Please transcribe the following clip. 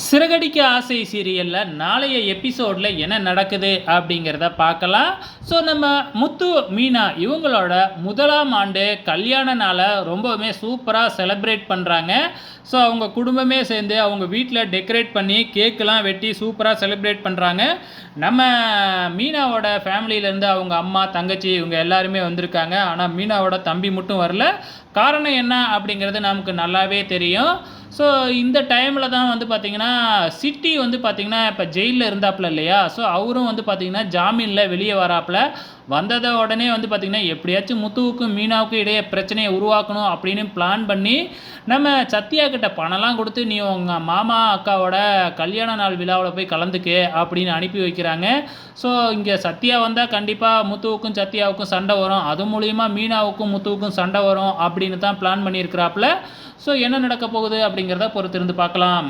சிறகடிக்க ஆசை சீரியலில் நாளைய எபிசோடில் என்ன நடக்குது அப்படிங்கிறத பார்க்கலாம். ஸோ நம்ம முத்து மீனா இவங்களோட முதலாம் ஆண்டு கல்யாண நாளை ரொம்பவுமே சூப்பராக செலப்ரேட் பண்ணுறாங்க ஸோ அவங்க குடும்பமே சேர்ந்து அவங்க வீட்டில் டெக்கரேட் பண்ணி கேக்கெலாம் வெட்டி சூப்பராக செலிப்ரேட் பண்ணுறாங்க நம்ம மீனாவோட ஃபேமிலியிலேருந்து அவங்க அம்மா தங்கச்சி இவங்க எல்லாருமே வந்திருக்காங்க. ஆனால் மீனாவோட தம்பி மட்டும் வரல. காரணம் என்ன அப்படிங்கிறது நமக்கு நல்லாவே தெரியும். ஸோ இந்த டைமில் தான் வந்து பார்த்திங்கன்னா சிட்டி வந்து பார்த்திங்கன்னா இப்போ ஜெயிலில் இருந்தாப்புல இல்லையா? ஸோ அவரும் வந்து பார்த்திங்கன்னா ஜாமீனில் வெளியே வராப்புல வந்ததை உடனே வந்து பார்த்திங்கன்னா எப்படியாச்சும் முத்துவுக்கும் மீனாவுக்கும் இடையே பிரச்சனையை உருவாக்கணும் அப்படின்னு பிளான் பண்ணி நம்ம சத்யா கிட்ட பணம்லாம் கொடுத்து நீ உங்கள் மாமா அக்காவோட கல்யாண நாள் விழாவில் போய் கலந்துக்கு அப்படின்னு அனுப்பி வைக்கிறாங்க. ஸோ இங்கே சத்யா வந்தால் கண்டிப்பாக முத்துவுக்கும் சத்யாவுக்கும் சண்டை வரும். அது மூலிமா மீனாவுக்கும் முத்துவுக்கும் சண்டை வரும் அப்படின்னு தான் பிளான் பண்ணியிருக்கிறாப்புல. ஸோ என்ன நடக்க போகுது அப்படிங்கிறத பொறுத்திருந்து பார்க்கலாம்.